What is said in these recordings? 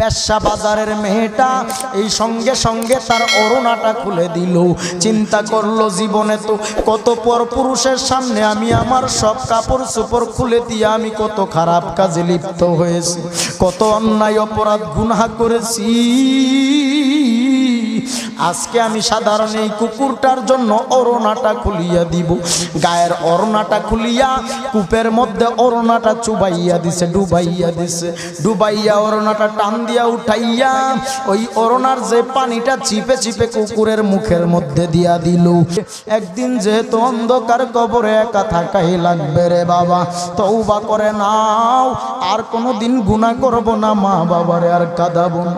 পেশা বাজারের মেয়েটা এই সঙ্গে সঙ্গে তার অরুণাটা খুলে দিল। চিন্তা করল, জীবনে তো কত পর পুরুষের সামনে আমি আমার সব কাপড় চোপড় খুলে দিয়ে আমি কত খারাপ কাজে লিপ্ত হয়েছি। কত অন্যায় অপরাধ গুনা করেছি। আজকে আমি সাধারণ এই কুকুরটার জন্য অরণাটা খুলিয়া দিব। গায়ের অরণাটা খুলিয়া, কূপের মধ্যে অরণাটা চুবাইয়া দিছে, ডুবাইয়া দিছে। ডুবাইয়া অরণাটা টান দিয়া উঠাইয়া, ওই অরণার যে পানিটা চিপে চিপে কুকুরের মুখের মধ্যে দিয়া দিল। একদিন যেহেতু অন্ধকার, কবরে একা থাকাই লাগবে রে বাবা। তৌবা করে নাও, আর কোনো দিন গুণা করব না মা বাবারে আর কাঁদাবো না।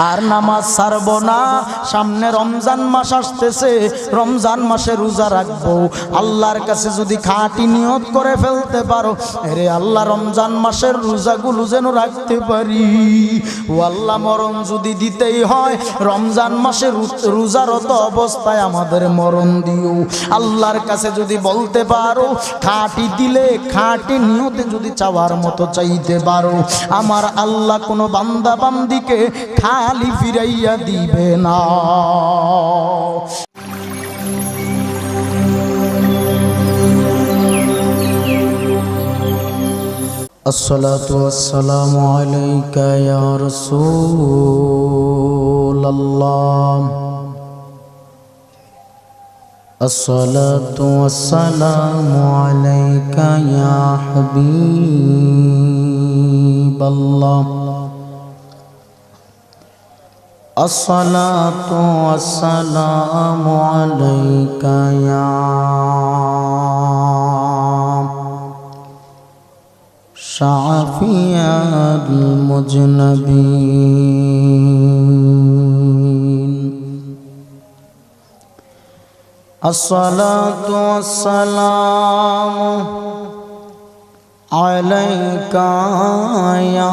আর নামাজ ছাড়ব না। সামনে রমজান মাস আসতেছে, রমজান মাসে রোজা রাখব। আল্লাহর কাছে যদি খাঁটি নিয়ত করে ফেলতে পারো আরে আল্লাহ রমজান মাসের রোজাগুলো যেন রাখতে পারি। ও আল্লাহ, মরণ যদি দিতেই হয়, রমজান মাসে রু- রোজারত অবস্থায় আমাদের মরণ দিও। আল্লাহর কাছে যদি বলতে পারো, খাঁটি দিলে খাঁটি নিয়তে যদি চাওয়ার মতো চাইতে পারো, আমার আল্লাহ কোনো বান্দা বান্দিকে খালি ফিরাইয়া দিবে না الصلاة والسلام عليك يا رسول الله الصلاة والسلام عليك يا حبيب الله الصلاة والسلام عليك يا شافي المجنبين. الصلاة والسلام عليك يا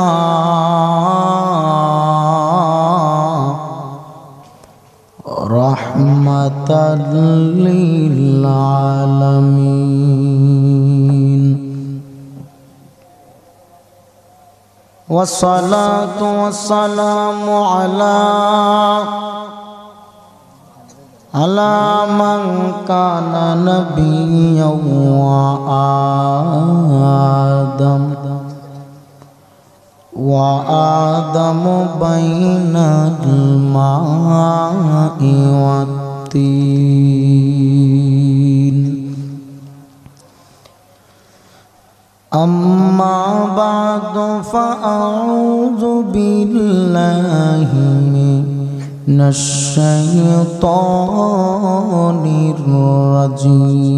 رحمة للعالمين. والصلاة والسلام على على من كان نبيا وآدم. وآدم بين الماء والطين. أما بعد فأعوذ بالله من الشيطان الرجيم.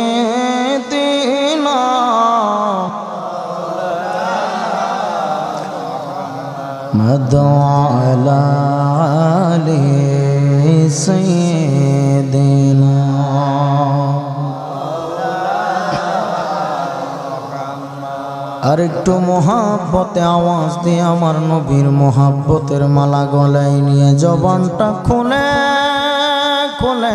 محمد وعلى آل سيدنا আর একটু মহাব্বতে আওয়াজ দিয়ে আমার নবীর মহাব্বতের মালা গলায় নিয়ে জবানটা খুলে খুলে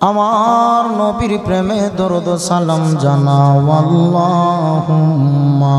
আমার নবীর প্রেমে দরদ সালাম জানাও আল্লাহুম্মা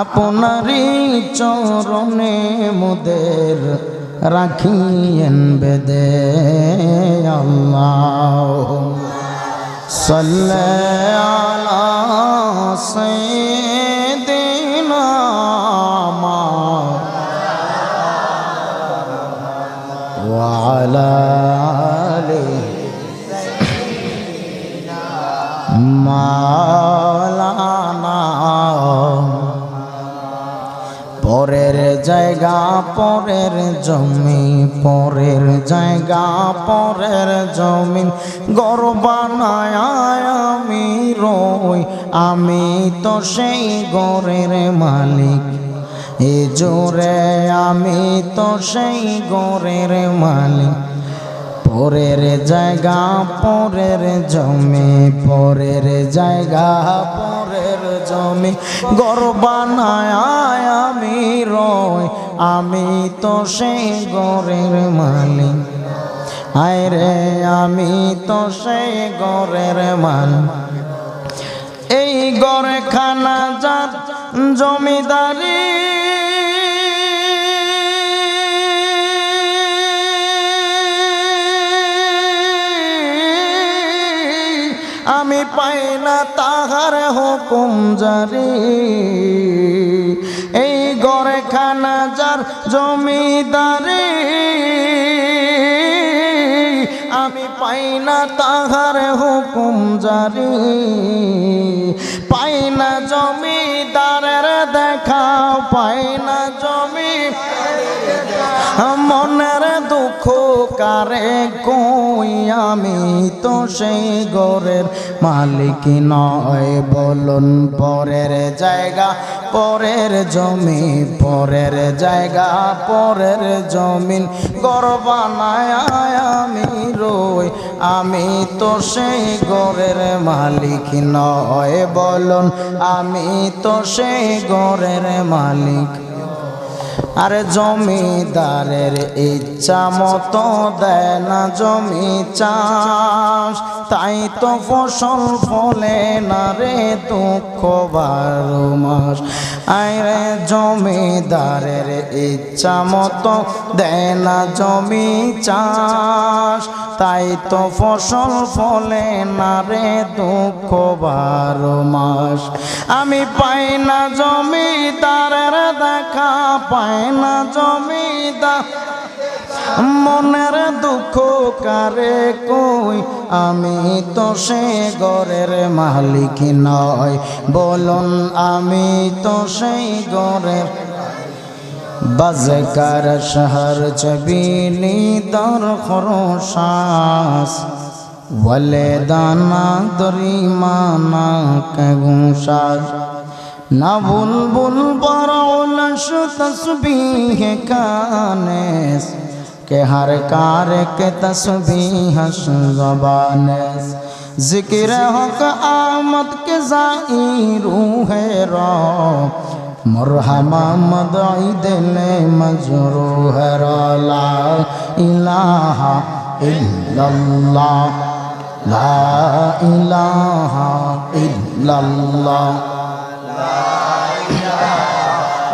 আপনারই চরণে মুদের রাখিয়েন বেদে আল্লাহ। সাল্লে আলা সাইয়্যিদিনা জায়গা পরের জমি, পরের জায়গা পরের জমিন গর্বানায় আমি রই, আমি তো সেই গরের মালিক। এ জোরে আমি তো সেই গরের মালিক। পরের জায়গা, পরের জমি, পরের জায়গা, পরের জমি। গর্বানায় আমি রই, আমি তো সেই গরের মালিক। আয় রে, আমি তো সেই গরের মালিক। এই গড়ে খানা যার জমিদারি আমি পাই না তাহার হুকুম জারি। এই গড়ে খানা যার জমিদারি, আমি পাই না তাহার হুকুম জারি। পাই না জমিদারের দেখা পাই না জমি মনের কারে কই আমি তো সেই গরের মালিক নয়। বলুন পরের জায়গা, পরের জমি, পরের জায়গা, পরের জমিন। গর্বানায় আমি রই, আমি তো সেই গরের মালিক নয়। বলুন, আমি তো সেই গরের মালিক আরে জমিদারের ইচ্ছা মতো দেয় না জমি চাষ। তাই তো ফসল ফলে না রে দুঃখ বারো মাস। আরে জমিদারের ইচ্ছা মতো দেয় না জমি চাষ। তাই তো ফসল ফলে না রে দুঃখ বারো মাস। আমি পাই না জমিদারের দেখা পাই না জমিদার মনের দুঃখ কারে কই? আমি তো সে গরের মালিক নয় বলুন, আমি তো সেই গরের বাজকার শহর চবিনি দর খরসাস। বলে দানা দরি মানা কেগুসাস। না বুলবুল আরশ তসবিহ কানেস কে হর কার কে তসবিহ জবানেস জিকির হক আমদ কে জাই রূহ র مرحما مدعی دل مجروح را لا الہ الا اللہ لا الہ الا اللہ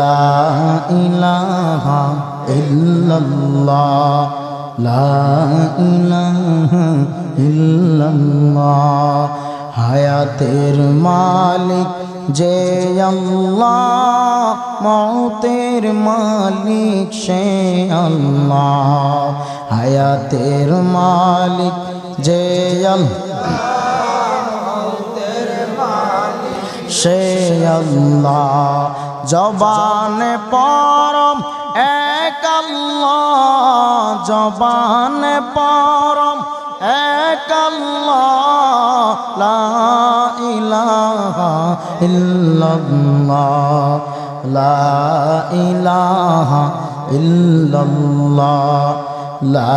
লা ইলাহা ইল্লাল্লাহ, লা ইলাহা ইল্লাল্লাহ। হায়াতের মালিক যে আল্লাহ মৌতের মালিক সে আল্লাহ। হায়াতের মালিক যে আল্লাহ সে আল্লাহ। জবানে পরম এক আল্লাহ জবানে পরম এক আল্লাহ লা ইল্লাল্লাহ লা লা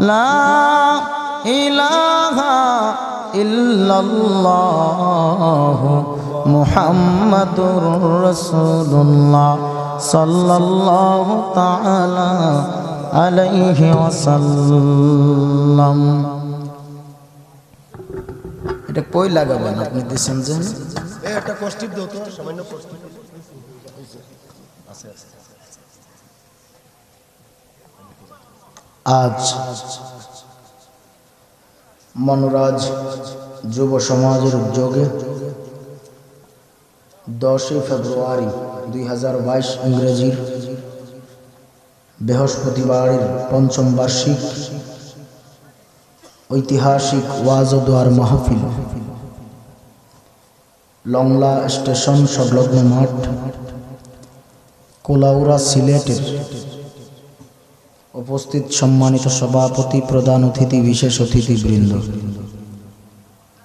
লা ইলাহা ইল্লাল্লাহ মুহাম্মাদুর রাসূলুল্লাহ সাল্লাল্লাহু তাআলা আলাইহি ওয়াসাল্লাম। এটা কই লাগাবেন আপনি দিছেন যে? একটা কষ্টিপ দাও তো সামান্য কষ্টিপ আজ মনোরাজ যুব সমাজের উদ্যোগে দশই ফেব্রুয়ারি দুই হাজার বাইশ ইংরেজির বৃহস্পতিবারের পঞ্চম বার্ষিক ঐতিহাসিক ওয়াজদোয়ার মাহফিল। লংলা স্টেশন সংলগ্ন মাঠ কোলাউড়া সিলেটের উপস্থিত সম্মানিত সভাপতি, প্রধান অতিথি, বিশেষ অতিথিবৃন্দ।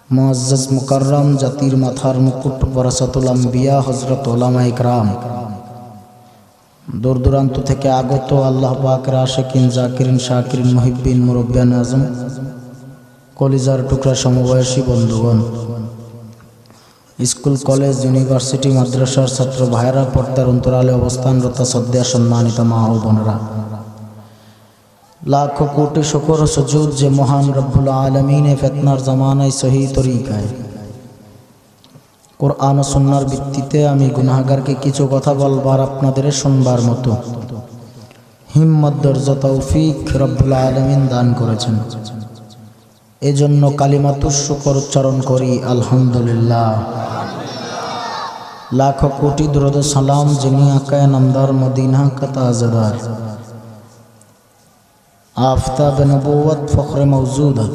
মুআজ্জাজ মুকাররম জাতির মাথার মুকুট বরাসাতুল আম্বিয়া হজরত ওলামা ইকরাম দূর দূরান্ত থেকে আগত আল্লাহ পাকের আশেকিন, জাকিরিন, শাকিরিন মহিবিন মুরব্বিয়ান আজম, কলিজার টুকরা সমবয়সী বন্ধুগণ, স্কুল, কলেজ, ইউনিভার্সিটি, মাদ্রাসার ছাত্র ভাইরা পর্দার অন্তরালে অবস্থানরত সদ্যা সম্মানিত মা ও বোনরা লাখো কোটি শকর সজুদ যে মহান রব্বুল আলমিনে ফেতনার জামানায় সহি তরিকায়। কোরআন সন্ন্যার ভিত্তিতে আমি গুনাহগারকে কিছু কথা বলবার আপনাদের শুনবার মতো। হিম্মত দর্জ তৌফিক রব্বুল আলমিন দান করেছেন। এজন্য কালিমাতুর শুকর উচ্চারণ করি, আলহামদুলিল্লাহ। লাখো কোটি দ্রুত সালাম যিনি আকায় নামদার মদিনা কাতাজদার আফতাব নবুয়ত ফখর মৌজুদত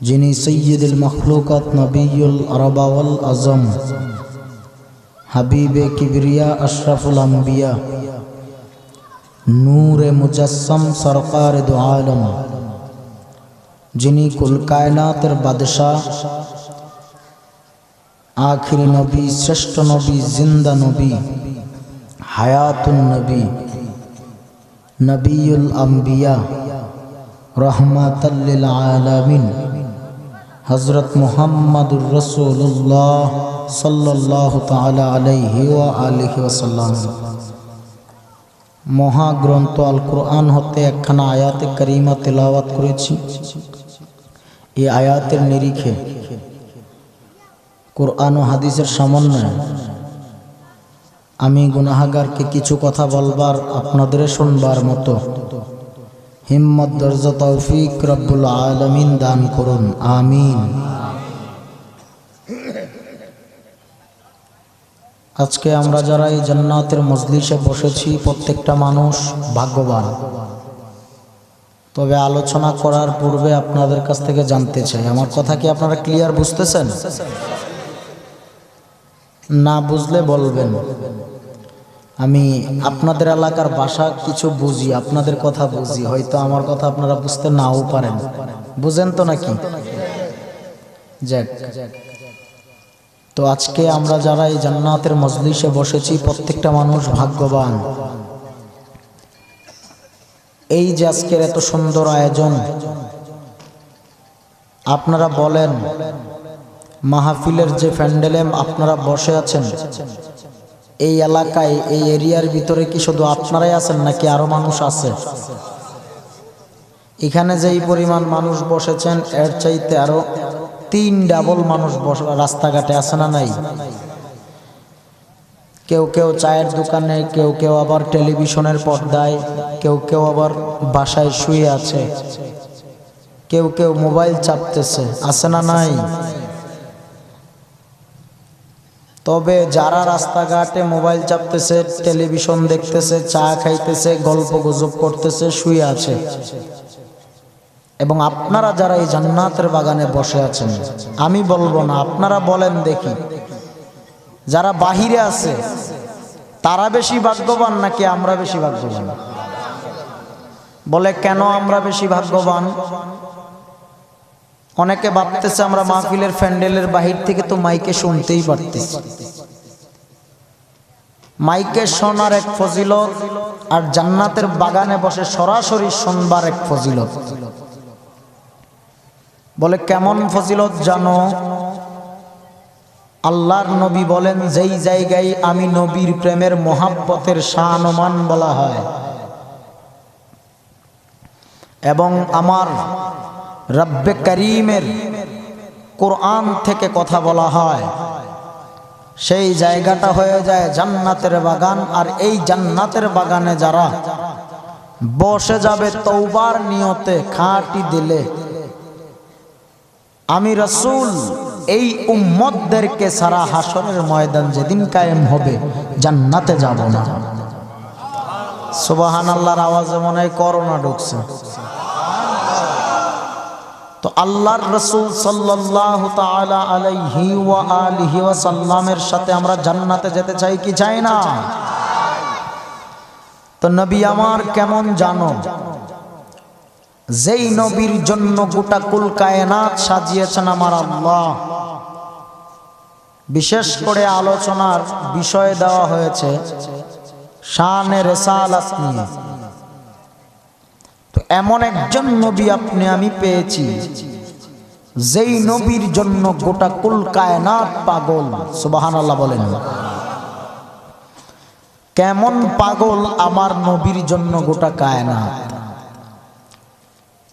যিনি সৈয়দুল মখলুকত নবীল আরবাউল আজম হাবিবে কিবরিয়া আশরাফুল আম্বিয়া নূরে মুজাসম সরকার দু আলম যিনি কুল কায়নাতের বাদশাহ আখিরি নবী শ্রেষ্ঠ নবী জিন্দা নবী হায়াতুন নবী নবীল আম্বিয়া রহমাতাল্লিল আলামিন। হজরত মুহাম্মদুর রসুল্লাহ সাল্লাহ তালা আলাইহি ওয়া আলিহি ওসাল্লাম মহাগ্রন্থ আল কোরআন হতে একখানা আয়াতে করিমা তেলাওয়াত করেছি। এই আয়াতের নিরিখে কোরআন ও হাদিসের সমন্বয়ে আমি গুনাহাগারকে কিছু কথা বলবার আপনাদের শুনবার মতো। হিম্মত দর্জ তৌফিক রব্বুল আলমিন দান করুন। আমিন। আজকে আমরা যারা এই জান্নাতের মজলিসে বসেছি, প্রত্যেকটা মানুষ ভাগ্যবান। তবে আলোচনা করার পূর্বে আপনাদের কাছ থেকে জানতে চাই। আমার কথা কি আপনারা ক্লিয়ার বুঝতেছেন? না বুঝলে বলবেন। আমি আপনাদের এলাকার ভাষা কিছু বুঝি, আপনাদের কথা বুঝি, হয়তো আমার কথা আপনারা বুঝতে নাও পারেন। বুঝেন তো নাকি? যাক। তো আজকে আমরা যারা এই জান্নাতের মজলিসে বসেছি, প্রত্যেকটা মানুষ ভাগ্যবান। এই যে আজকের এত সুন্দর আয়োজন, আপনারা বলেন মাহফিলের যে প্যান্ডেলে আপনারা বসে আছেন, এই এলাকায়, এই এরিয়ার ভিতরে কি শুধু আপনারাই আছেন নাকি আরও মানুষ আছে? এখানে যেই পরিমাণ মানুষ বসেছেন, এর চাইতে আরও তিন ডাবল মানুষ রাস্তাঘাটে আছে না নাই? কেউ কেউ চায়ের দোকানে, কেউ কেউ আবার টেলিভিশনের পর্দায়, কেউ কেউ আবার বাসায় শুয়ে আছে, কেউ কেউ মোবাইল চাপতেছে, আছে না নাই? তবে যারা রাস্তাঘাটে মোবাইল চাপতেছে, টেলিভিশন দেখতেছে, চা খাইতেছে, গল্প গুজব করতেছে, শুয়ে আছে। এবং আপনারা যারা এই জান্নাতের বাগানে বসে আছেন, আমি বলব না, আপনারা বলেন দেখি, যারা বাহিরে আছে, তারা বেশি ভাগ্যবান নাকি আমরা বেশি ভাগ্যবান? বলে, কেন আমরা বেশি ভাগ্যবান? অনেকে ভাবতেছে আমরা মাহফিলের প্যান্ডেলের বাহির থেকে তো মাইকে শুনতেই পারতেছি। মাইকে শোনার এক ফজিলত আর জান্নাতের বাগানে বসে সরাসরি শোনবার এক ফজিলত। বলে, কেমন ফজিলত জানো? আল্লাহর নবী বলেন, যেই জায়গায় আমি নবীর প্রেমের মহাব্বতের শানমান বলা হয় এবং আমার রব্বে করিমের কোরআন থেকে কথা বলা হয়। সেই জায়গাটা হয়ে যায় জান্নাতের বাগান, আর এই জান্নাতের বাগানে যারা বসে যাবে তৌবার নিয়তে খাঁটি দিলে, আমি রসুল এই উম্মতদেরকে সারা হাসরের ময়দান যেদিন কায়েম হবে, জান্নাতে যাব না। সুবাহান আল্লাহর আওয়াজে মনে হয় করোনা ঢুকছে। তো আল্লাহর রসুল সাল্লাল্লাহু তাআলা আলাইহি ওয়া আলিহি সাল্লামের সাথে আমরা জান্নাতে যেতে চাই কি চাই না? তো নবী আমার কেমন জানো? যেই নবীর জন্য গোটা কুল কায়নাত সাজিয়েছেন আমার আল্লাহ। বিশেষ করে আলোচনার বিষয় দেওয়া হয়েছে শানে রেসালাত নিয়ে। তো এমন একজন নবী আপনি, আমি পেয়েছি। যেই নবীর জন্য গোটা কুল কায়নাত পাগল সুবাহান আল্লাহ বলেন। কেমন পাগল আমার নবীর জন্য গোটা কায়নাত।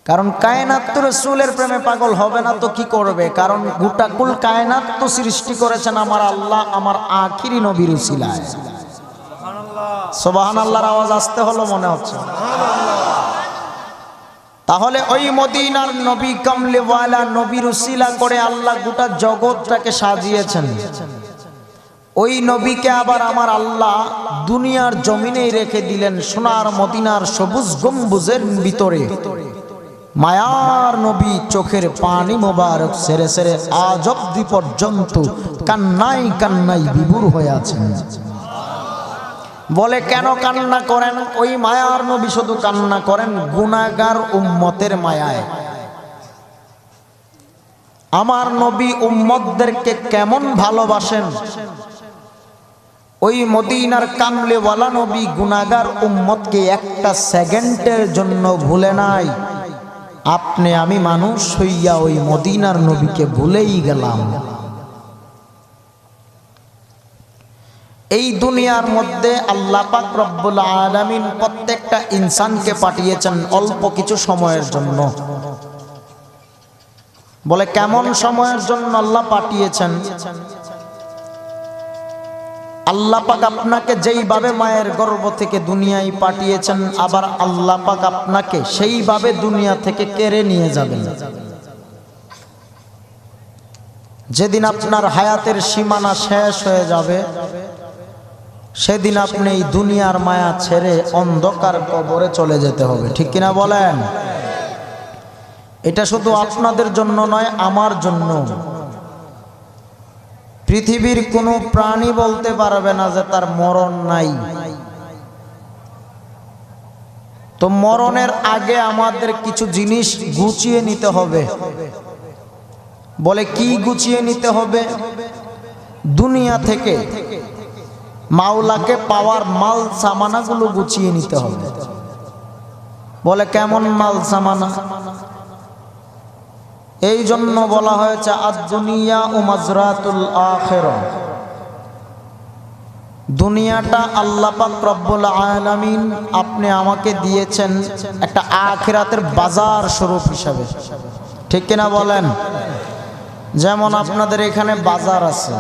কারণ কায়নাত তো রসুলের প্রেমে পাগল হবে না তো কি করবে? কারণ গোটা কুল কায়নাত তো সৃষ্টি করেছেন আমার আল্লাহ, আমার আখিরি নবীর উসিলায়। সোবাহান আল্লাহর আওয়াজ আসতে হলো মনে হচ্ছে। তাহলে ওই মদিনার নবী কামলেওয়ালা নবীর উসিলা করে আল্লাহ গোটা জগৎটাকে সাজিয়েছেন। ওই নবীকে আবার আমার আল্লাহ দুনিয়ার জমিনেই রেখে দিলেন সোনার মদিনার সবুজ গম্বুজের ভিতরে। মায়ার নবী চোখের পানি মোবারক সেরে সেরে আজ অব্দি পর্যন্ত কান্নাই কান্নাই বিভুর হয়ে আছেন। বলে, কেন কান্না করেন? ওই মায়ার নবী শুধু কান্না করেন গুনাগার উম্মতের মায়ায়। আমার নবী উম্মতদেরকে কেমন ভালোবাসেন? ওই মদিনার কামলেওয়ালা নবী গুনাগার উম্মতকে একটা সেকেন্ডের জন্য ভুলে নাই। আপনি আমি মানুষ হইয়া ওই মদিনার নবীকে ভুলেই গেলাম। এই দুনিয়ার মধ্যে আল্লাহ পাক রব্বুল আলামিন প্রত্যেকটা ইনসানকে পাঠিয়েছেন অল্প কিছু সময়ের জন্য। বলে কেমন সময়ের জন্য আল্লাহ পাঠিয়েছেন? আল্লাহ পাক আপনাকে যেইভাবে মায়ের গর্ভ থেকে দুনিয়ায় পাঠিয়েছেন, আবার আল্লাহ পাক আপনাকে সেইভাবে দুনিয়া থেকে কেড়ে নিয়ে যাবেন। যেদিন আপনার হায়াতের সীমানা শেষ হয়ে যাবে সেদিন আপনি এই দুনিয়ার মায়া ছেড়ে অন্ধকার কবরে চলে যেতে হবে, ঠিক কিনা বলেন? এটা শুধু আপনাদের জন্য নয়, আমার জন্য। পৃথিবীর কোনো প্রাণী বলতে পারবে না যে তার মরণ নাই। তো মরণের আগে আমাদের কিছু জিনিস গুছিয়ে নিতে হবে। বলে কি গুছিয়ে নিতে হবে? দুনিয়া থেকে মাওলাকে পাওয়ার মাল সামানাগুলো গুছিয়ে নিতে হবে। বলে, কেমন মাল সামানা? এই জন্য বলা হয়েছে আদ দুনিয়া ও মাজরাতুল আখের। দুনিয়াটা আল্লাহ পাক রব্বুল আলামিন আপনি আমাকে দিয়েছেন একটা আখেরাতের বাজার স্বরূপ হিসাবে। ঠিক কিনা বলেন? যেমন আপনাদের এখানে বাজার আছে।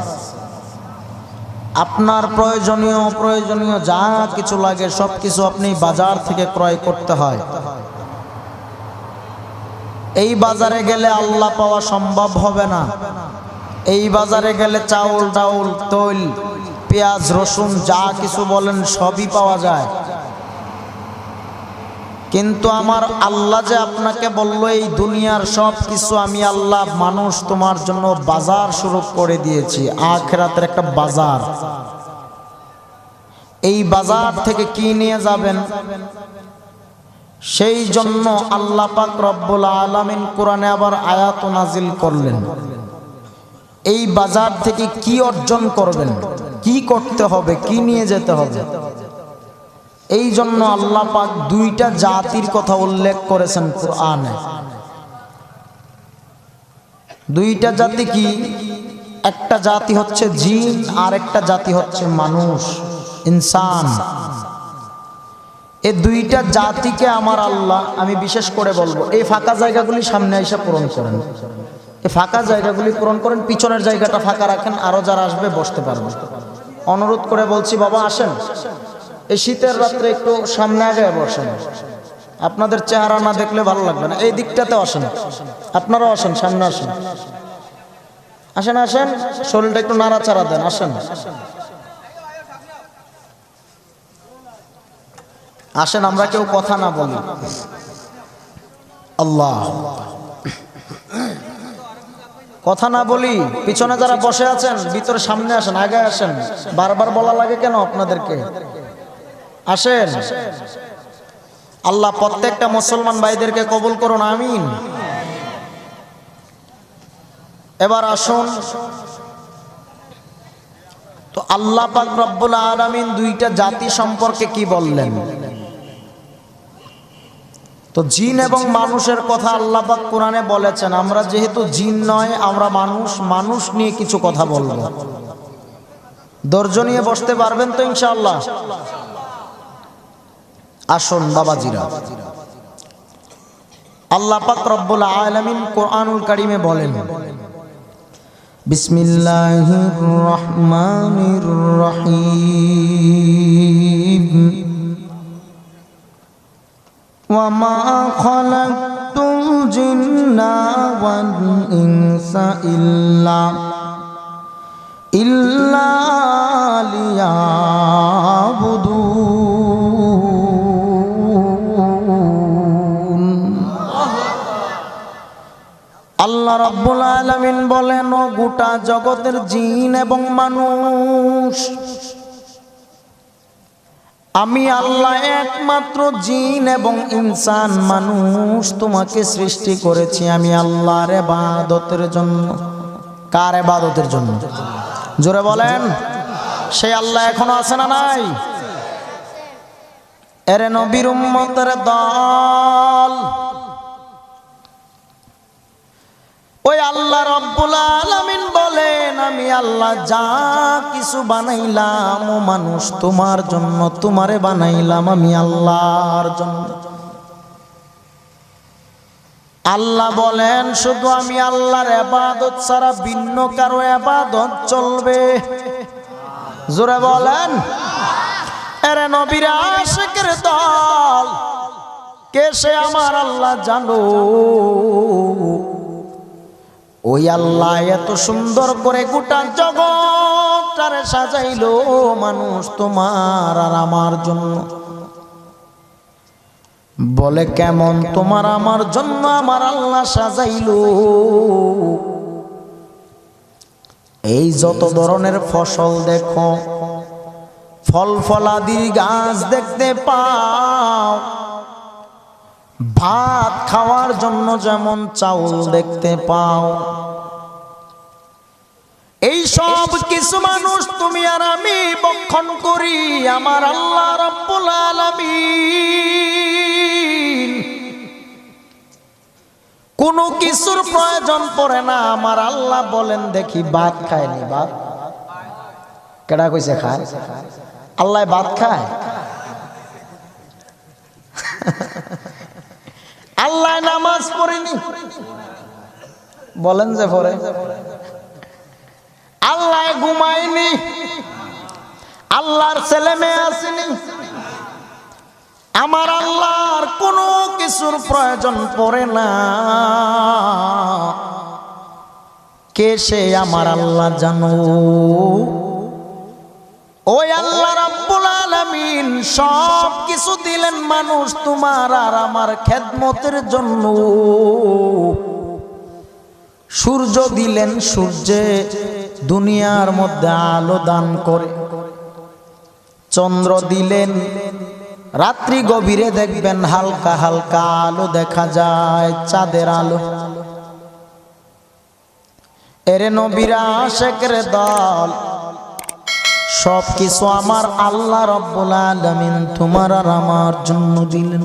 আপনার প্রয়োজনীয় প্রয়োজনীয় যা কিছু লাগে সব কিছু আপনি বাজার থেকে ক্রয় করতে হয়। এই বাজারে গেলে আল্লাহ পাওয়া সম্ভব হবে না। এই বাজারে গেলে চাউল, ডাউল, তৈল, পেঁয়াজ, রসুন, যা কিছু বলেন সবই পাওয়া যায়। কিন্তু আমার আল্লাহ যে আপনাকে বলল, এই দুনিয়ার সব কিছু আমি আল্লাহ মানুষ তোমার জন্য বাজার শুরু করে দিয়েছি, আখেরাতের একটা বাজার। এই বাজার থেকে কি নিয়ে যাবেন? সেই জন্য আল্লাহ পাক রব্বুল আলামিন কোরআনে আবার আয়াত নাজিল করলেন। এই বাজার থেকে কি অর্জন করবেন? কি করতে হবে? কি নিয়ে যেতে হবে? এই জন্য আল্লাহ পাক দুইটা জাতির কথা উল্লেখ করেছেন কোরআনে। দুইটা জাতি কি? একটা জাতি হচ্ছে জিন আর একটা জাতি হচ্ছে মানুষ, ইনসান। এই দুইটা জাতিকে আমার আল্লাহ, আমি বিশেষ করে বলব, এই ফাঁকা জায়গাগুলি সামনে এসে পূরণ করেন। এই ফাঁকা জায়গাগুলি পূরণ করেন, পিছনের জায়গাটা ফাঁকা রাখেন, আরও যারা আসবে বসতে পারবে। অনুরোধ করে বলছি, বাবা, আসেন। এই শীতের রাত্রে একটু সামনে আগে বসেন। আপনাদের চেহারা না দেখলে ভালো লাগবে না। এই দিকটাতে আসেন। আপনারাও আসেন, সামনে আসেন। আসেন আসেন। শরীরটা একটু নাড়াচাড়া দেন, আসেন। আসেন, আমরা কেউ কথা না বলি। আল্লাহ। কথা না বলি, পিছনে যারা বসে আছেন, ভিতরে সামনে আসেন, আগে আসেন। বারবার বলা লাগে কেন আপনাদেরকে? আসেন। আল্লাহ প্রত্যেকটা মুসলমান ভাইদেরকে কবুল করুন, আমিন। এবার আসুন। তো আল্লাহ পাক রব্বুল আলামিন দুইটা জাতি সম্পর্কে কি বললেন? তো জিন এবং মানুষের কথা আল্লাহ পাক কোরআনে বলেছেন, আমরা যেহেতু জিন নয়, আমরা মানুষ মানুষ নিয়ে কিছু কথা বলব। ধৈর্য নিয়ে বসতে পারবেন তো ইনশাআল্লাহ? আসন বাবাজিরা। আল্লাহ পাক রব্বুল আলামিন কোরআনুল কারীমে বলেন, বিসমিল্লাহির রহমানির রহিম। ওয়ামা খলাকতুল জিন্না ওয়াল ইনসা ইল্লা। আলামিন বলেন, ও গোটা জগতের জিন এবং মানুষ, আমি আল্লাহ একমাত্র জিন এবং ইনসান মানুষ তোমাকে সৃষ্টি করেছি আমি আল্লাহর এবাদতের জন্য। কার এবাদতের জন্য? জোরে বলেন সেই আল্লাহ এখনও আছে না নাই? এরে নবীর উম্মতের দল। আল্লাহ যা কিছু বানাইলাম, ও মানুষ তোমার জন্য, তোমারে বানাইলাম আমি আল্লাহর জন্য। আল্লাহ বলেন, শুধু আমি আল্লাহর এবাদত ছাড়া ভিন্ন কারও এবাদত চলবে। জোরে বলেন। এরে নবীরা আশেকের দল, কে সে আমার আল্লাহ জানো? ওই আল্লাহ এত সুন্দর করে গোটা জগৎটারে সাজাইলো মানুষ তোমার আর আমার জন্য। বলে কেমন তোমার আমার জন্য আমার আল্লাহ সাজাইলো। এই যত ধরনের ফসল দেখো, ফল ফলাদি গাছ দেখতে পাও, ভাত খাওয়ার জন্য যেমন চাউল দেখতে পাও। এই সব কিছু মানুষ তুমি আর আমি বক্ষণ করি, আমার আল্লাহ রব্বুল আলামিন। কোনো কিছুর প্রয়োজন পড়ে না, আমার আল্লাহ বলেন, দেখি ভাত খায়নি ভাত? কেডা কইছে খায়? আল্লাহ ভাত খায়? আল্লাহ নামাজ পড়েনি। বলেন যে পড়ে। আল্লাহ ঘুমায়নি। আল্লাহর ছেলে মেয়ে আসেনি। আমার আল্লাহর কোনো কিছুর প্রয়োজন পড়ে না। কে সে আমার আল্লাহ জানো? ওই আল্লাহ আলামিন, সব কিছু দিলেন মানুষ তোমার আর আমার খেদমতের জন্য। সূর্য দিলেন সূর্যে, দুনিয়ার মধ্যে আলো দান করে। চন্দ্র দিলেন, রাত্রি গভীরে দেখবেন হালকা হালকা আলো দেখা যায়, চাঁদের আলো। এরে নবীরা শেখের দল সব কিছু আমার আল্লাহ রব্বুল আলমিন তোমার আর আমার জন্য দিলেন।